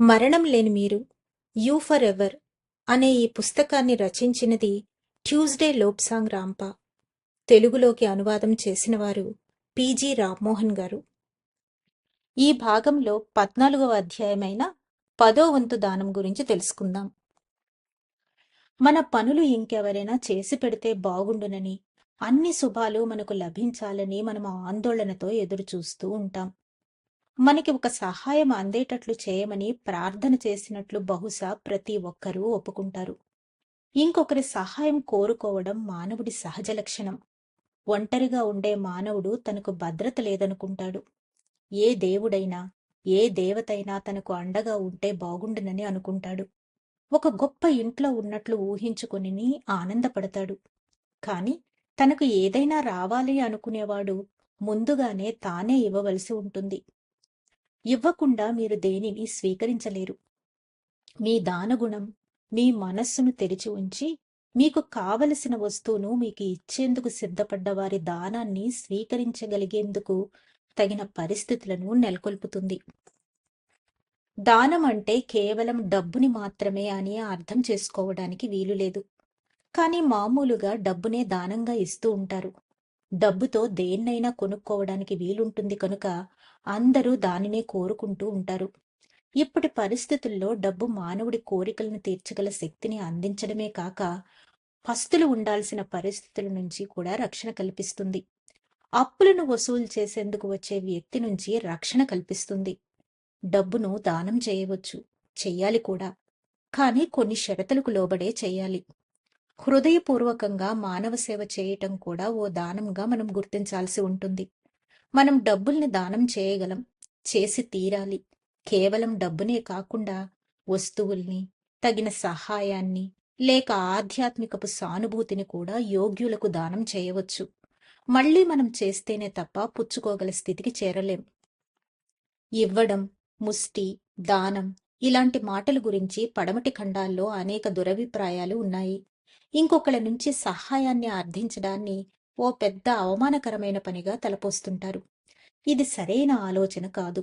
మరణం లేని మీరు యూ ఫర్ ఎవర్ అనే ఈ పుస్తకాన్ని రచించినది ట్యూస్డే లోప్సాంగ్ రాంపా. తెలుగులోకి అనువాదం చేసినవారు పీజీ రామ్మోహన్ గారు. ఈ భాగంలో పద్నాలుగవ అధ్యాయమైన పదో వంతు దానం గురించి తెలుసుకుందాం. మన పనులు ఇంకెవరైనా చేసి పెడితే బాగుండునని అన్ని శుభాలు మనకు లభించాలని మనం ఆందోళనతో ఎదురు చూస్తూ ఉంటాం. మనకి ఒక సహాయం అందేటట్లు చేయమని ప్రార్థన చేసినట్లు బహుశా ప్రతి ఒక్కరూ ఒప్పుకుంటారు. ఇంకొకరి సహాయం కోరుకోవడం మానవుడి సహజ లక్షణం. ఒంటరిగా ఉండే మానవుడు తనకు భద్రత లేదనుకుంటాడు. ఏ దేవుడైనా ఏ దేవతైనా తనకు అండగా ఉంటే బాగుండునని అనుకుంటాడు. ఒక గొప్ప ఇంట్లో ఉన్నట్లు ఊహించుకుని ఆనందపడతాడు. కాని తనకు ఏదైనా రావాలి అనుకునేవాడు ముందుగానే తానే ఇవ్వవలసి ఉంటుంది. ఇవ్వకుండా మీరు దేనిని స్వీకరించలేరు. మీ దానగుణం మీ మనస్సును తెరిచి ఉంచి మీకు కావలసిన వస్తువును మీకు ఇచ్చేందుకు సిద్ధపడ్డ వారి దానాన్ని స్వీకరించగలిగేందుకు తగిన పరిస్థితులను నెలకొల్పుతుంది. దానం అంటే కేవలం డబ్బుని మాత్రమే అని అర్థం చేసుకోవడానికి వీలు లేదు. కానీ మామూలుగా డబ్బునే దానంగా ఇస్తూ ఉంటారు. డబ్బుతో దేన్నైనా కొనుక్కోవడానికి వీలుంటుంది కనుక అందరూ దానినే కోరుకుంటూ ఉంటారు. ఇప్పటి పరిస్థితుల్లో డబ్బు మానవుడి కోరికలను తీర్చగల శక్తిని అందించడమే కాక పస్తులు ఉండాల్సిన పరిస్థితుల నుంచి కూడా రక్షణ కల్పిస్తుంది. అప్పులను వసూలు చేసేందుకు వచ్చే వ్యక్తి నుంచి రక్షణ కల్పిస్తుంది. డబ్బును దానం చేయవచ్చు చెయ్యాలి కూడా. కానీ కొన్ని షరతులకు లోబడే చేయాలి. హృదయపూర్వకంగా మానవ సేవ చేయటం కూడా ఓ దానంగా మనం గుర్తించాల్సి ఉంటుంది. మనం డబ్బుల్ని దానం చేయగలం చేసి తీరాలి. కేవలం డబ్బునే కాకుండా వస్తువుల్ని తగిన సహాయాన్ని లేక ఆధ్యాత్మికపు సానుభూతిని కూడా యోగ్యులకు దానం చేయవచ్చు. మళ్ళీ మనం చేస్తేనే తప్ప పుచ్చుకోగల స్థితికి చేరలేం. ఇవ్వడం ముష్టి దానం ఇలాంటి మాటల గురించి పడమటి ఖండాల్లో అనేక దురభిప్రాయాలు ఉన్నాయి. ఇంకొకళ్ళ నుంచి సహాయాన్ని అర్థించడాన్ని ఓ పెద్ద అవమానకరమైన పనిగా తలపోస్తుంటారు. ఇది సరైన ఆలోచన కాదు.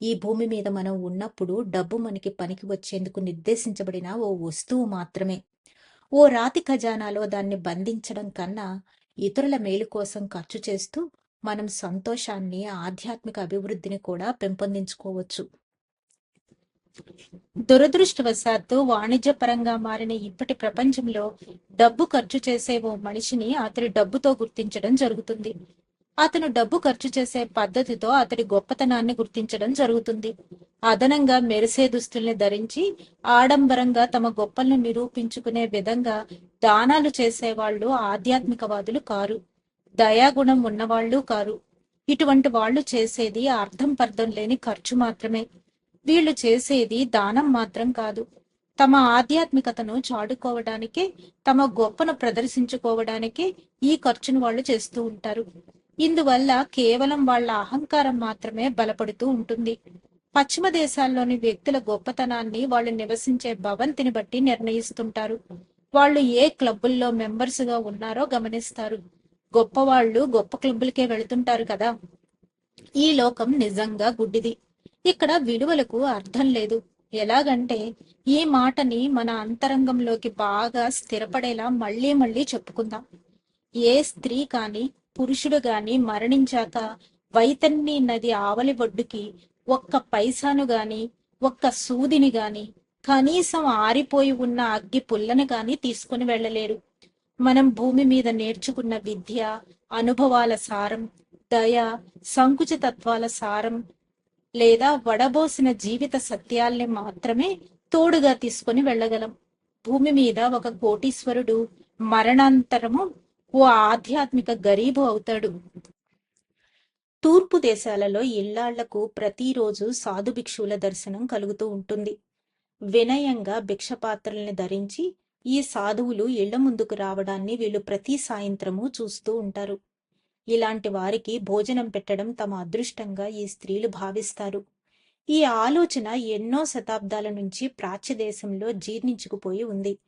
ఈ భూమి మీద మనం ఉన్నప్పుడు డబ్బు మనకి పనికి వచ్చేందుకు నిర్దేశించబడిన ఓ వస్తువు మాత్రమే. ఓ రాతి ఖజానాలో దాన్ని బంధించడం కన్నా ఇతరుల మేలు కోసం ఖర్చు చేస్తూ మనం సంతోషాన్ని ఆధ్యాత్మిక అభివృద్ధిని కూడా పెంపొందించుకోవచ్చు. దురదృష్టవశాత్తు వాణిజ్యపరంగా మారిన ఇప్పటి ప్రపంచంలో డబ్బు ఖర్చు చేసే ఓ మనిషిని అతడి డబ్బుతో గుర్తించడం జరుగుతుంది. అతను డబ్బు ఖర్చు చేసే పద్ధతితో అతడి గొప్పతనాన్ని గుర్తించడం జరుగుతుంది. అదనంగా మెరిసే దుస్తుల్ని ధరించి ఆడంబరంగా తమ గొప్పలను నిరూపించుకునే విధంగా దానాలు చేసేవాళ్ళు ఆధ్యాత్మికవాదులు కారు. దయాగుణం ఉన్నవాళ్ళు కారు. ఇటువంటి వాళ్ళు చేసేది అర్థం పర్థం లేని ఖర్చు మాత్రమే. వీళ్ళు చేసేది దానం మాత్రం కాదు. తమ ఆధ్యాత్మికతను చాడుకోవడానికే తమ గొప్పను ప్రదర్శించుకోవడానికే ఈ ఖర్చును వాళ్ళు చేస్తూ ఉంటారు. ఇందువల్ల కేవలం వాళ్ళ అహంకారం మాత్రమే బలపడుతూ ఉంటుంది. పశ్చిమ దేశాల్లోని వ్యక్తుల గొప్పతనాన్ని వాళ్ళు నివసించే భవంతిని బట్టి నిర్ణయిస్తుంటారు. వాళ్ళు ఏ క్లబ్బుల్లో మెంబర్స్గా ఉన్నారో గమనిస్తారు. గొప్పవాళ్ళు గొప్ప క్లబ్బులకే వెళుతుంటారు కదా. ఈ లోకం నిజంగా గుడ్డిది. ఇక్కడ విలువలకు అర్థం లేదు. ఎలాగంటే ఈ మాటని మన అంతరంగంలోకి బాగా స్థిరపడేలా మళ్ళీ మళ్ళీ చెప్పుకుందాం. ఏ స్త్రీ కాని పురుషుడు గాని మరణించాక వైతన్ని నది ఆవలి ఒడ్డుకి ఒక్క పైసాను గాని ఒక్క సూదిని గాని కనీసం ఆరిపోయి ఉన్న అగ్గి పుల్లని గాని తీసుకుని వెళ్ళలేరు. మనం భూమి మీద నేర్చుకున్న విద్య అనుభవాల సారం దయ సంకుచితత్వాల సారం లేదా వడబోసిన జీవిత సత్యాల్ని మాత్రమే తోడుగా తీసుకొని వెళ్ళగలం. భూమి మీద ఒక కోటీశ్వరుడు మరణాంతరము ఓ ఆధ్యాత్మిక గరీబు అవుతాడు. తూర్పు దేశాలలో ఇళ్ళాళ్ళకు ప్రతిరోజు సాధు భిక్షువుల దర్శనం కలుగుతూ ఉంటుంది. వినయంగా భిక్షపాత్రల్ని ధరించి ఈ సాధువులు ఇళ్ళ ముందుకు రావడాన్ని వీళ్ళు ప్రతి సాయంత్రము చూస్తూ ఉంటారు. ఇలాంటి వారికి భోజనం పెట్టడం తమ అదృష్టంగా ఈ స్త్రీలు భావిస్తారు. ఈ ఆలోచన ఎన్నో శతాబ్దాల నుంచి ప్రాచ్య దేశంలో జీర్ణించుకుపోయి ఉంది.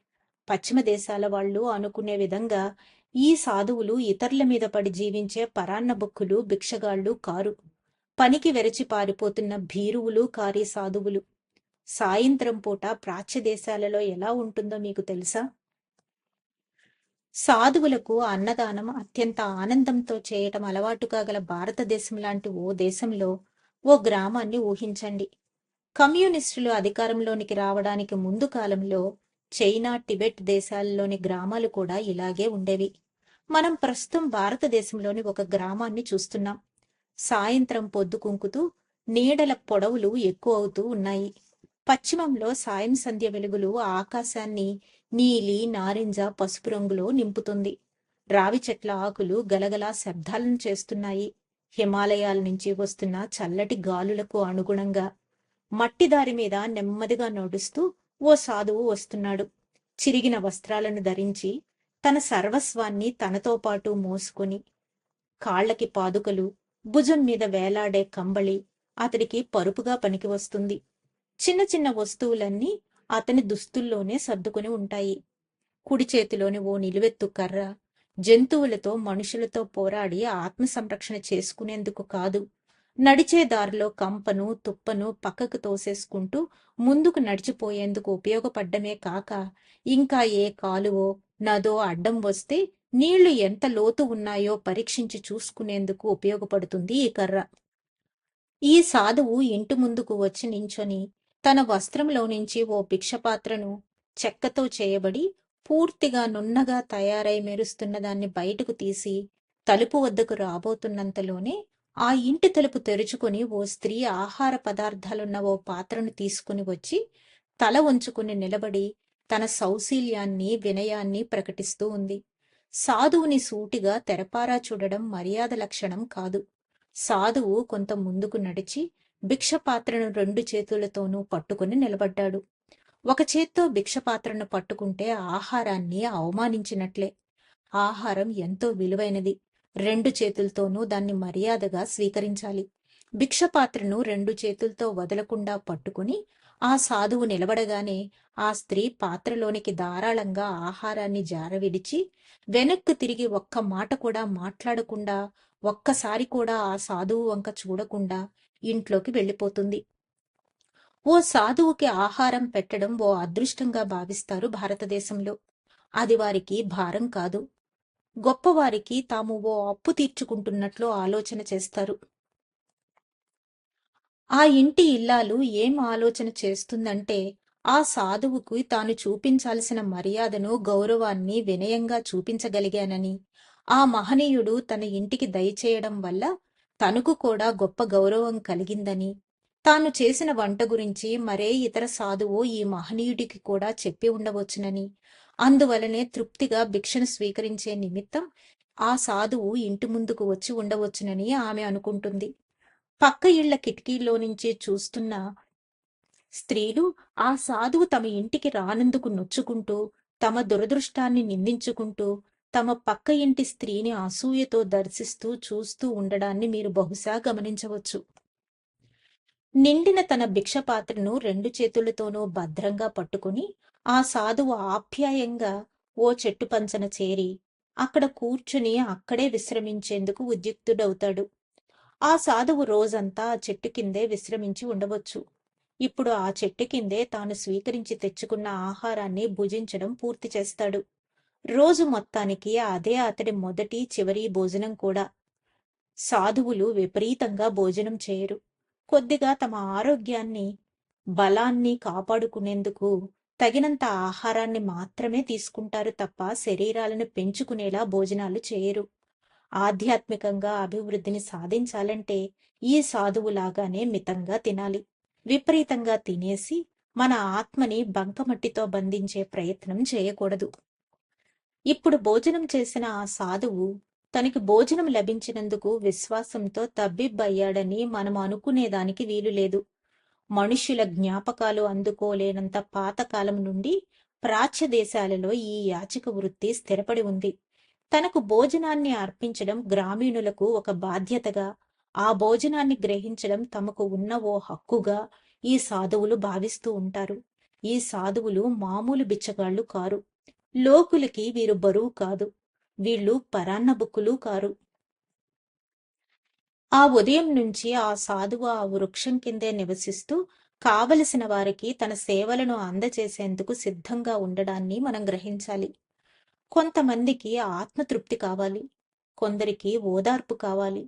పశ్చిమ దేశాల వాళ్ళు అనుకునే విధంగా ఈ సాధువులు ఇతరుల మీద పడి జీవించే పరాన్న బుక్కులు భిక్షగాళ్ళు కారు. పనికి వెరచి పారిపోతున్న భీరువులు కారి సాధువులు సాయంత్రం పూట ప్రాచ్య దేశాలలో ఎలా ఉంటుందో మీకు తెలుసా? సాధువులకు అన్నదానం అత్యంత ఆనందంతో చేయటం అలవాటుగా గల భారతదేశం లాంటి ఓ దేశంలో ఓ గ్రామాన్ని ఊహించండి. కమ్యూనిస్టులు అధికారంలోనికి రావడానికి ముందు కాలంలో చైనా టిబెట్ దేశాల్లోని గ్రామాలు కూడా ఇలాగే ఉండేవి. మనం ప్రస్తుతం భారతదేశంలోని ఒక గ్రామాన్ని చూస్తున్నాం. సాయంత్రం పొద్దు కుంకుతూ నీడల పొడవులు ఎక్కువ అవుతూ ఉన్నాయి. పశ్చిమంలో సాయం సంధ్య వెలుగులు ఆకాశాన్ని నీలి నారింజ పసుపు రంగులో నింపుతుంది. రావి చెట్ల ఆకులు గలగలా శబ్దాలను చేస్తున్నాయి. హిమాలయాల నుంచి వస్తున్న చల్లటి గాలులకు అనుగుణంగా మట్టి దారి మీద నెమ్మదిగా నడుస్తూ ఓ సాధువు వస్తున్నాడు. చిరిగిన వస్త్రాలను ధరించి తన సర్వస్వాన్ని తనతో పాటు మోసుకొని కాళ్ళకి పాదుకలు భుజం మీద వేలాడే కంబళి అతడికి పరుపుగా పనికి వస్తుంది. చిన్న చిన్న వస్తువులన్నీ అతని దుస్తుల్లోనే సర్దుకుని ఉంటాయి. కుడి చేతిలోని ఓ నిలువెత్తు కర్ర జంతువులతో మనుషులతో పోరాడి ఆత్మ సంరక్షణ చేసుకునేందుకు కాదు. నడిచే దారిలో కంపను తుప్పను పక్కకు తోసేసుకుంటూ ముందుకు నడిచిపోయేందుకు ఉపయోగపడ్డమే కాక ఇంకా ఏ కాలువో నదో అడ్డం వస్తే నీళ్ళు ఎంత లోతు ఉన్నాయో పరీక్షించి చూసుకునేందుకు ఉపయోగపడుతుంది ఈ కర్ర. ఈ సాధువు ఇంటి ముందుకు వచ్చి నించొని తన వస్త్రంలో నుంచి ఓ భిక్షపాత్రను చెక్కతో చేయబడి పూర్తిగా నున్నగా తయారై మెరుస్తున్న దాన్ని బయటకు తీసి తలుపు వద్దకు రాబోతున్నంతలోనే ఆ ఇంటి తలుపు తెరుచుకుని ఓ స్త్రీ ఆహార పదార్థాలున్న ఓ పాత్రను తీసుకుని వచ్చి తల ఉంచుకుని నిలబడి తన సౌశీల్యాన్ని వినయాన్ని ప్రకటిస్తూ ఉంది. సాధువుని సూటిగా తెరపారా చూడడం మర్యాద లక్షణం కాదు. సాధువు కొంత ముందుకు నడిచి భిక్షపాత్రను రెండు చేతులతోనూ పట్టుకుని నిలబడ్డాడు. ఒక చేత్తో భిక్షపాత్రను పట్టుకుంటే ఆహారాన్ని అవమానించినట్లే. ఆహారం ఎంతో విలువైనది. రెండు చేతులతోనూ దాన్ని మర్యాదగా స్వీకరించాలి. భిక్షపాత్రను రెండు చేతులతో వదలకుండా పట్టుకుని ఆ సాధువు నిలబడగానే ఆ స్త్రీ పాత్రలోనికి ధారాళంగా ఆహారాన్ని జారవిడిచి వెనక్కు తిరిగి ఒక్క మాట కూడా మాట్లాడకుండా ఒక్కసారి కూడా ఆ సాధువు వంక చూడకుండా ఇంట్లోకి వెళ్ళిపోతుంది. ఓ సాధువుకి ఆహారం పెట్టడం ఓ అదృష్టంగా భావిస్తారు భారతదేశంలో. అది వారికి భారం కాదు. గొప్పవారికి తాము ఓ అప్పు తీర్చుకుంటున్నట్లు ఆలోచన చేస్తారు. ఆ ఇంటి ఇల్లాలు ఏం ఆలోచన చేస్తుందంటే ఆ సాధువుకు తాను చూపించాల్సిన మర్యాదను గౌరవాన్ని వినయంగా చూపించగలిగానని. ఆ మహనీయుడు తన ఇంటికి దయచేయడం వల్ల తనకు కూడా గొప్ప గౌరవం కలిగిందని. తాను చేసిన వంట గురించి మరే ఇతర సాధువు ఈ మహనీయుడికి కూడా చెప్పి ఉండవచ్చునని. అందువలనే తృప్తిగా భిక్షను స్వీకరించే నిమిత్తం ఆ సాధువు ఇంటి ముందుకు వచ్చి ఉండవచ్చునని ఆమె అనుకుంటుంది. పక్క ఇళ్ళ కిటికీల్లో నుంచి చూస్తున్న స్త్రీలు ఆ సాధువు తమ ఇంటికి రానందుకు నొచ్చుకుంటూ తమ దురదృష్టాన్ని నిందించుకుంటూ తమ పక్క ఇంటి స్త్రీని అసూయతో దర్శిస్తూ చూస్తూ ఉండడాన్ని మీరు బహుశా గమనించవచ్చు. నిండిన తన భిక్షపాత్రను రెండు చేతులతోనూ భద్రంగా పట్టుకుని ఆ సాధువు ఆప్యాయంగా ఓ చెట్టు పంచన చేరి అక్కడ కూర్చుని అక్కడే విశ్రమించేందుకు ఉద్యుక్తుడవుతాడు. ఆ సాధువు రోజంతా ఆ చెట్టు కిందే విశ్రమించి ఉండవచ్చు. ఇప్పుడు ఆ చెట్టు కిందే తాను స్వీకరించి తెచ్చుకున్న ఆహారాన్ని భుజించడం పూర్తి చేస్తాడు. రోజు మొత్తానికి అదే అతడి మొదటి చివరి భోజనం కూడా. సాధువులు విపరీతంగా భోజనం చేయరు. కొద్దిగా తమ ఆరోగ్యాన్ని బలాన్ని కాపాడుకునేందుకు తగినంత ఆహారాన్ని మాత్రమే తీసుకుంటారు తప్ప శరీరాలను పెంచుకునేలా భోజనాలు చేయరు. ఆధ్యాత్మికంగా అభివృద్ధిని సాధించాలంటే ఈ సాధువులాగానే మితంగా తినాలి. విపరీతంగా తినేసి మన ఆత్మని బంకమట్టితో బంధించే ప్రయత్నం చేయకూడదు. ఇప్పుడు భోజనం చేసిన ఆ సాధువు తనకి భోజనం లభించినందుకు విశ్వాసంతో తబ్బిబ్బయ్యాడని మనం అనుకునేదానికి వీలు లేదు. మనుష్యుల జ్ఞాపకాలు అందుకోలేనంత పాతకాలం నుండి ప్రాచ్య దేశాలలో ఈ యాచక వృత్తి స్థిరపడి ఉంది. తనకు భోజనాన్ని అర్పించడం గ్రామీణులకు ఒక బాధ్యతగా ఆ భోజనాన్ని గ్రహించడం తమకు ఉన్న ఓ హక్కుగా ఈ సాధువులు భావిస్తూ ఉంటారు. ఈ సాధువులు మామూలు బిచ్చగాళ్ళు కారు. లోకులకి వీరు బరువు కాదు. వీళ్ళు పరాన్న బుక్కులు కారు. ఆ ఉదయం నుంచి ఆ సాధువు ఆ వృక్షం కిందే నివసిస్తూ కావలసిన వారికి తన సేవలను అందచేసేందుకు సిద్ధంగా ఉండడాన్ని మనం గ్రహించాలి. కొంతమందికి ఆత్మతృప్తి కావాలి. కొందరికి ఓదార్పు కావాలి.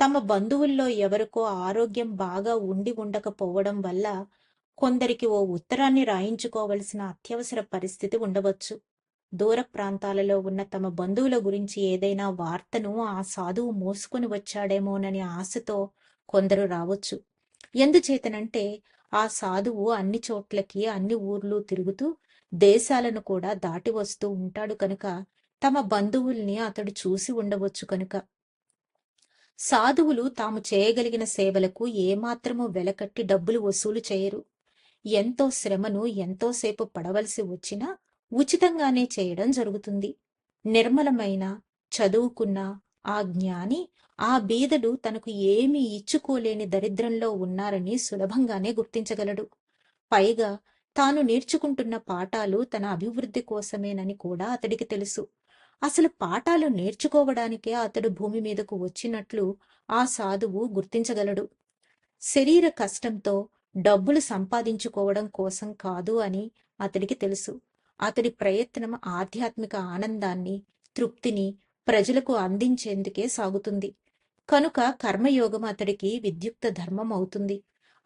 తమ బంధువుల్లో ఎవరికో ఆరోగ్యం బాగా ఉండి ఉండకపోవడం వల్ల కొందరికి ఓ ఉత్తరాన్ని రాయించుకోవలసిన అత్యవసర పరిస్థితి ఉండవచ్చు. దూర ప్రాంతాలలో ఉన్న తమ బంధువుల గురించి ఏదైనా వార్తను ఆ సాధువు మోసుకుని వచ్చాడేమోనని ఆశతో కొందరు రావచ్చు. ఎందుచేతనంటే ఆ సాధువు అన్ని చోట్లకి అన్ని ఊర్లు తిరుగుతూ దేశాలను కూడా దాటి వస్తూ ఉంటాడు కనుక తమ బంధువుల్ని అతడు చూసి ఉండవచ్చు కనుక. సాధువులు తాము చేయగలిగిన సేవలకు ఏమాత్రము వెలకట్టి డబ్బులు వసూలు చేయరు. ఎంతో శ్రమను ఎంతోసేపు పడవలసి వచ్చినా ఉచితంగానే చేయడం జరుగుతుంది. నిర్మలమైన చదువుకున్న ఆ జ్ఞాని ఆ బీదలు తనకు ఏమీ ఇచ్చుకోలేని దరిద్రంలో ఉన్నారని సులభంగానే గుర్తించగలడు. పైగా తాను నేర్చుకుంటున్న పాఠాలు తన అభివృద్ధి కోసమేనని కూడా అతడికి తెలుసు. అసలు పాఠాలు నేర్చుకోవడానికే అతడు భూమి మీదకు వచ్చినట్లు ఆ సాధువు గుర్తించగలడు. శరీర కష్టంతో డబ్బులు సంపాదించుకోవడం కోసం కాదు అని అతడికి తెలుసు. అతడి ప్రయత్నం ఆధ్యాత్మిక ఆనందాన్ని తృప్తిని ప్రజలకు అందించేందుకే సాగుతుంది. కనుక కర్మయోగం అతడికి విద్యుక్త ధర్మం అవుతుంది.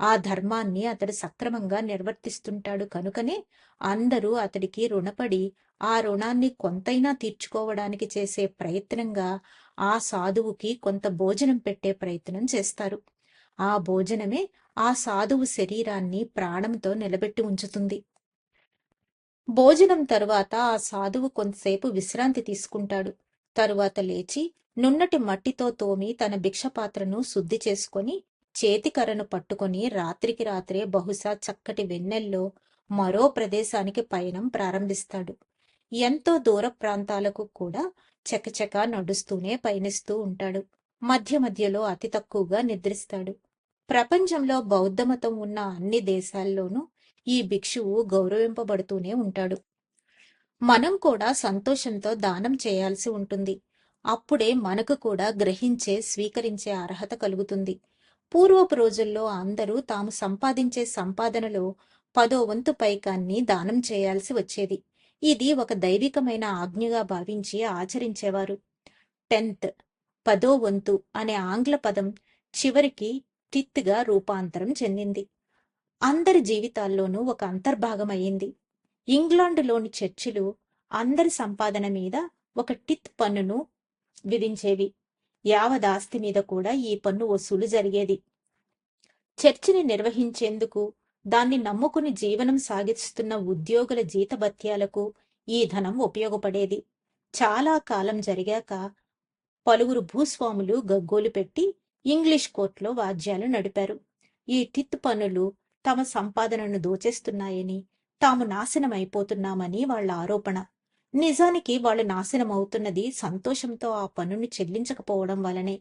ఆ ధర్మాన్ని అతడు సక్రమంగా నిర్వర్తిస్తుంటాడు. కనుకనే అందరూ అతడికి రుణపడి ఆ రుణాన్ని కొంతైనా తీర్చుకోవడానికి చేసే ప్రయత్నంగా ఆ సాధువుకి కొంత భోజనం పెట్టే ప్రయత్నం చేస్తారు. ఆ భోజనమే ఆ సాధువు శరీరాన్ని ప్రాణంతో నిలబెట్టి ఉంచుతుంది. భోజనం తరువాత ఆ సాధువు కొంతసేపు విశ్రాంతి తీసుకుంటాడు. తరువాత లేచి నున్నటి మట్టితో తోమి తన భిక్షపాత్రను శుద్ధి చేసుకొని చేతికర్రను పట్టుకొని రాత్రికి రాత్రే బహుశా చక్కటి వెన్నెల్లో మరో ప్రదేశానికి పయనం ప్రారంభిస్తాడు. ఎంతో దూర ప్రాంతాలకు కూడా చకచక నడుస్తూనే పయనిస్తూ ఉంటాడు. మధ్య మధ్యలో అతి తక్కువగా నిద్రిస్తాడు. ప్రపంచంలో బౌద్ధమతం ఉన్న అన్ని దేశాల్లోనూ ఈ భిక్షువు గౌరవింపబడుతూనే ఉంటాడు. మనం కూడా సంతోషంతో దానం చేయాల్సి ఉంటుంది. అప్పుడే మనకు కూడా గ్రహించే స్వీకరించే అర్హత కలుగుతుంది. పూర్వపు రోజుల్లో అందరూ తాము సంపాదించే సంపాదనలో పదో వంతు పైకాన్ని దానం చేయాల్సి వచ్చేది. ఇది ఒక దైవికమైన ఆజ్ఞగా భావించి ఆచరించేవారు. టెన్త్ పదో వంతు అనే ఆంగ్ల పదం చివరికి టిత్గా రూపాంతరం చెందింది. అందరి జీవితాల్లోనూ ఒక అంతర్భాగం అయింది ఇంగ్లాండులోని చర్చిలు అందరి సంపాదన మీద ఒక టిత్ పన్నును విధించేవి. యావదాస్తి మీద కూడా ఈ పన్ను వసూలు జరిగేది. చర్చిని నిర్వహించేందుకు దాన్ని నమ్ముకుని జీవనం సాగిస్తున్న ఉద్యోగుల జీతభత్యాలకు ఈ ధనం ఉపయోగపడేది. చాలా కాలం జరిగాక పలువురు భూస్వాములు గగ్గోలు పెట్టి ఇంగ్లీష్ కోర్టులో వాద్యాలు నడిపారు. ఈ టిత్ పన్నులు తమ సంపాదనను దోచేస్తున్నాయని తాము నాశనమైపోతున్నామని వాళ్ళ ఆరోపణ. నిజానికి వాళ్ళు నాశనమవుతున్నది సంతోషంతో ఆ పనుని చెల్లించకపోవడం వలనే.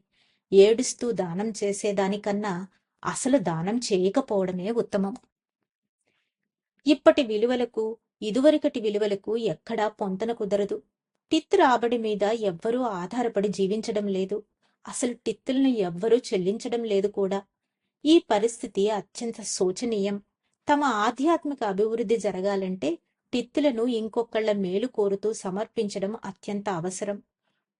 ఏడుస్తూ దానం చేసేదానికన్నా అసలు దానం చేయకపోవడమే ఉత్తమం. ఇప్పటి విలువలకు ఇదివరకటి విలువలకు ఎక్కడా పొంతన కుదరదు. టిత్ రాబడి మీద ఎవ్వరూ ఆధారపడి జీవించడం లేదు. అసలు టిత్తులను ఎవ్వరూ చెల్లించడం లేదు కూడా. ఈ పరిస్థితి అత్యంత శోచనీయం. తమ ఆధ్యాత్మిక అభివృద్ధి జరగాలంటే టిత్తులను ఇంకొకళ్ళ మేలు కోరుతూ సమర్పించడం అత్యంత అవసరం.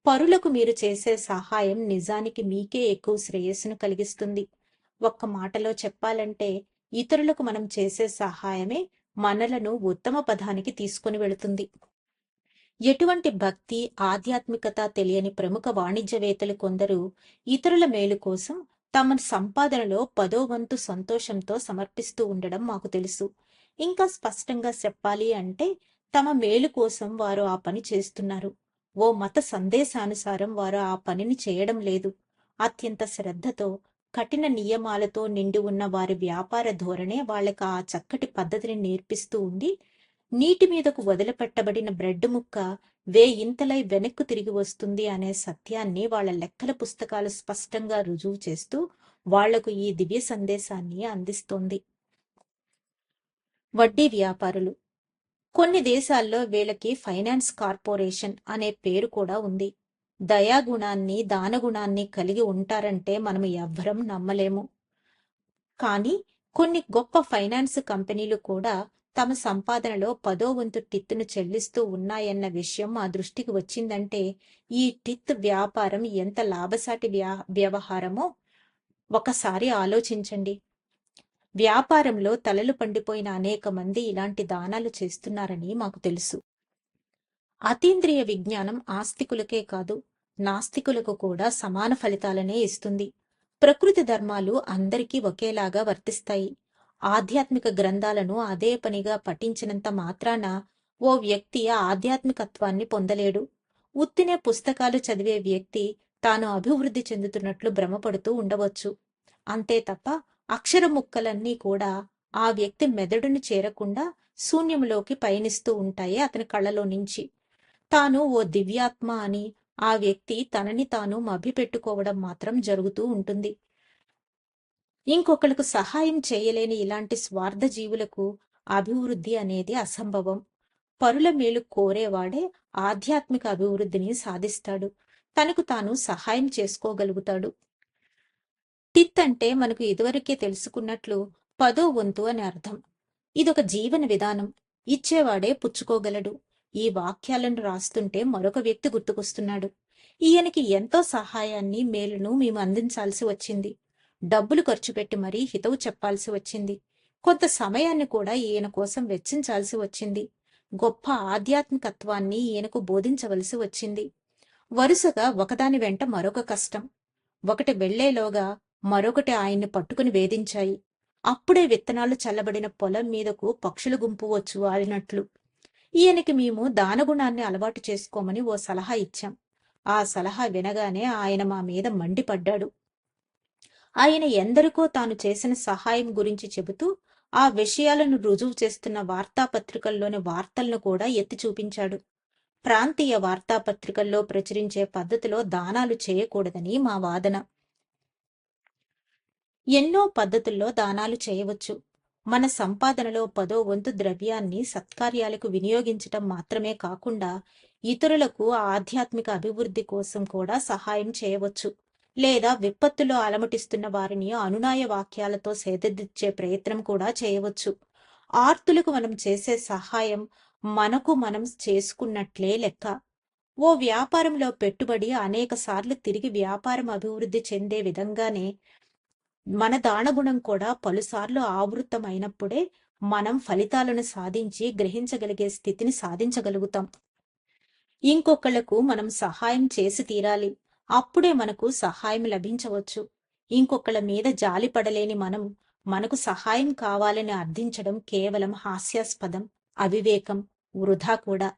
పరులకు మీరు చేసే సహాయం నిజానికి మీకే ఎక్కువ శ్రేయస్సును కలిగిస్తుంది. ఒక్క మాటలో చెప్పాలంటే ఇతరులకు మనం చేసే సహాయమే మనలను ఉత్తమ పదానికి తీసుకుని వెళుతుంది. ఎటువంటి భక్తి ఆధ్యాత్మికత తెలియని ప్రముఖ వాణిజ్యవేత్తలు కొందరు ఇతరుల మేలు కోసం తమ సంపాదనలో పదో వంతు సంతోషంతో సమర్పిస్తూ ఉండడం మాకు తెలుసు. ఇంకా స్పష్టంగా చెప్పాలి అంటే తమ మేలు కోసం వారు ఆ పని చేస్తున్నారు. ఓ మత సందేశానుసారం వారు ఆ పనిని చేయడం లేదు. అత్యంత శ్రద్ధతో కఠిన నియమాలతో నిండి ఉన్న వారి వ్యాపార ధోరణే వాళ్ళకి ఆ చక్కటి పద్ధతిని నేర్పిస్తూ ఉండి నీటి మీదకు వదిలిపెట్టబడిన బ్రెడ్ ముక్క వేయింతలై వెనక్కు తిరిగి వస్తుంది అనే సత్యాన్ని వాళ్ళ లెక్కల పుస్తకాలు స్పష్టంగా రుజువు చేస్తూ వాళ్ళకు ఈ దివ్య సందేశాన్ని అందిస్తోంది. వడ్డీ వ్యాపారులు. కొన్ని దేశాల్లో వీళ్ళకి ఫైనాన్స్ కార్పొరేషన్ అనే పేరు కూడా ఉంది. దయాగుణాన్ని దానగుణాన్ని కలిగి ఉంటారంటే మనం ఎవ్వరం నమ్మలేము. కానీ కొన్ని గొప్ప ఫైనాన్స్ కంపెనీలు కూడా తమ సంపాదనలో పదో వంతు టిత్తును చెల్లిస్తూ ఉన్నాయన్న విషయం మా దృష్టికి వచ్చిందంటే ఈ టిత్ వ్యాపారం ఎంత లాభసాటి వ్యా వ్యవహారమో ఒకసారి ఆలోచించండి. వ్యాపారంలో తలలు పండిపోయిన అనేక మంది ఇలాంటి దానాలు చేస్తున్నారని మాకు తెలుసు. అతీంద్రియ విజ్ఞానం ఆస్తికులకే కాదు నాస్తికులకు కూడా సమాన ఫలితాలనే ఇస్తుంది. ప్రకృతి ధర్మాలు అందరికీ ఒకేలాగా వర్తిస్తాయి. ఆధ్యాత్మిక గ్రంథాలను అదే పనిగా పఠించినంత మాత్రాన ఓ వ్యక్తి ఆధ్యాత్మికత్వాన్ని పొందలేడు. ఉత్తినే పుస్తకాలు చదివే వ్యక్తి తాను అభివృద్ధి చెందుతున్నట్లు భ్రమపడుతూ ఉండవచ్చు. అంతే తప్ప అక్షర ముక్కలన్నీ కూడా ఆ వ్యక్తి మెదడుని చేరకుండా శూన్యంలోకి పయనిస్తూ ఉంటాయి అతని కళ్ళలో నుంచి. తాను ఓ దివ్యాత్మ అని ఆ వ్యక్తి తనని తాను మభ్యపెట్టుకోవడం మాత్రం జరుగుతూ ఉంటుంది. ఇంకొకళ్ళకు సహాయం చేయలేని ఇలాంటి స్వార్థ జీవులకు అభివృద్ధి అనేది అసంభవం. పరుల మేలు కోరేవాడే ఆధ్యాత్మిక అభివృద్ధిని సాధిస్తాడు. తనకు తాను సహాయం చేసుకోగలుగుతాడు. టిత్ అంటే మనకు ఇదివరకే తెలుసుకున్నట్లు పదో వంతు అని అర్థం. ఇదొక జీవన విధానం. ఇచ్చేవాడే పుచ్చుకోగలడు. ఈ వాక్యాలను రాస్తుంటే మరొక వ్యక్తి గుర్తుకొస్తున్నాడు. ఈయనకి ఎంతో సహాయాన్ని మేలును మేము అందించాల్సి వచ్చింది. డబ్బులు ఖర్చు పెట్టి మరీ హితవు చెప్పాల్సి వచ్చింది. కొంత సమయాన్ని కూడా ఈయన కోసం వెచ్చించాల్సి వచ్చింది. గొప్ప ఆధ్యాత్మికత్వాన్ని ఈయనకు బోధించవలసి వచ్చింది. వరుసగా ఒకదాని వెంట మరొక కష్టం. ఒకటి వెళ్ళేలోగా మరొకటి ఆయన్ని పట్టుకుని వేధించాయి. అప్పుడే విత్తనాలు చల్లబడిన పొలం మీదకు పక్షుల గుంపు వచ్చు ఆడినట్లు ఈయనకి మేము దానగుణాన్ని అలవాటు చేసుకోమని ఓ సలహా ఇచ్చాం. ఆ సలహా వినగానే ఆయన మా మీద మండిపడ్డాడు. ఆయన ఎందరికో తాను చేసిన సహాయం గురించి చెబుతూ ఆ విషయాలను రుజువు చేస్తున్న వార్తాపత్రికల్లోని వార్తలను కూడా ఎత్తి చూపించాడు. ప్రాంతీయ వార్తాపత్రికల్లో ప్రచురించే పద్ధతిలో దానాలు చేయకూడదని మా వాదన. ఎన్నో పద్ధతుల్లో దానాలు చేయవచ్చు. మన సంపాదనలో పదో వంతు ద్రవ్యాన్ని సత్కార్యాలకు వినియోగించటం మాత్రమే కాకుండా ఇతరులకు ఆధ్యాత్మిక అభివృద్ధి కోసం కూడా సహాయం చేయవచ్చు. లేదా విపత్తులో అలమటిస్తున్న వారిని అనునాయ వాక్యాలతో సేదదిచ్చే ప్రయత్నం కూడా చేయవచ్చు. ఆర్తులకు మనం చేసే సహాయం మనకు మనం చేసుకున్నట్లే లెక్క. ఓ వ్యాపారంలో పెట్టుబడి అనేక సార్లు తిరిగి వ్యాపారం అభివృద్ధి చెందే విధంగానే మన దానగుణం కూడా పలుసార్లు ఆవృతమైనప్పుడే మనం ఫలితాలను సాధించి గ్రహించగలిగే స్థితిని సాధించగలుగుతాం. ఇంకొకళ్ళకు మనం సహాయం చేసి తీరాలి. అప్పుడే మనకు సహాయం లభించవచ్చు. ఇంకొకళ్ళ మీద జాలి పడలేని మనం మనకు సహాయం కావాలని అర్థించడం కేవలం హాస్యాస్పదం అవివేకం వృధా కూడా.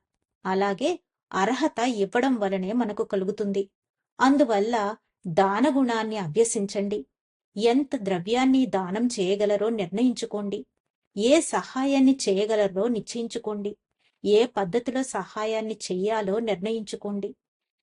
అలాగే అర్హత ఇవ్వడం వలనే మనకు కలుగుతుంది. అందువల్ల దానగుణాన్ని అభ్యసించండి. ఎంత ద్రవ్యాన్ని దానం చేయగలరో నిర్ణయించుకోండి. ఏ సహాయాన్ని చేయగలరో నిశ్చయించుకోండి. ఏ పద్ధతిలో సహాయాన్ని చెయ్యాలో నిర్ణయించుకోండి.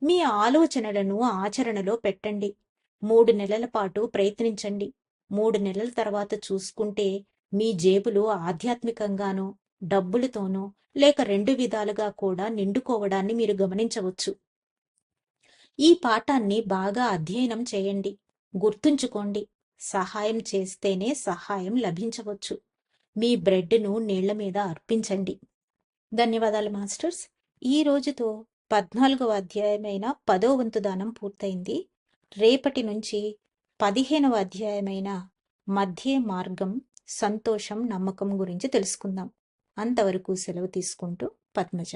మీ ఆలోచనలను ఆచరణలో పెట్టండి. మూడు నెలల పాటు ప్రయత్నించండి. మూడు నెలల తర్వాత చూసుకుంటే మీ జేబులు ఆధ్యాత్మికంగానో డబ్బులతోనో లేక రెండు విధాలుగా కూడా నిండుకోవడాన్ని మీరు గమనించవచ్చు. ఈ పాఠాన్ని బాగా అధ్యయనం చేయండి. గుర్తుంచుకోండి. సహాయం చేస్తేనే సహాయం లభించవచ్చు. మీ బ్రెడ్ను నీళ్ళ మీద అర్పించండి. ధన్యవాదాలు మాస్టర్స్. ఈ రోజుతో పద్నాలుగవ అధ్యాయమైన పదో వంతు దానం పూర్తయింది. రేపటి నుంచి పదిహేనవ అధ్యాయమైన మధ్య మార్గం సంతోషం నమ్మకం గురించి తెలుసుకుందాం. అంతవరకు సెలవు తీసుకుంటూ పద్మజ